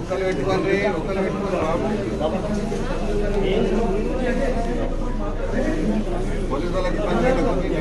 ఒకళ్ళు పెట్టుకోండి ఒకళ్ళు పెట్టుకోండి బాబు.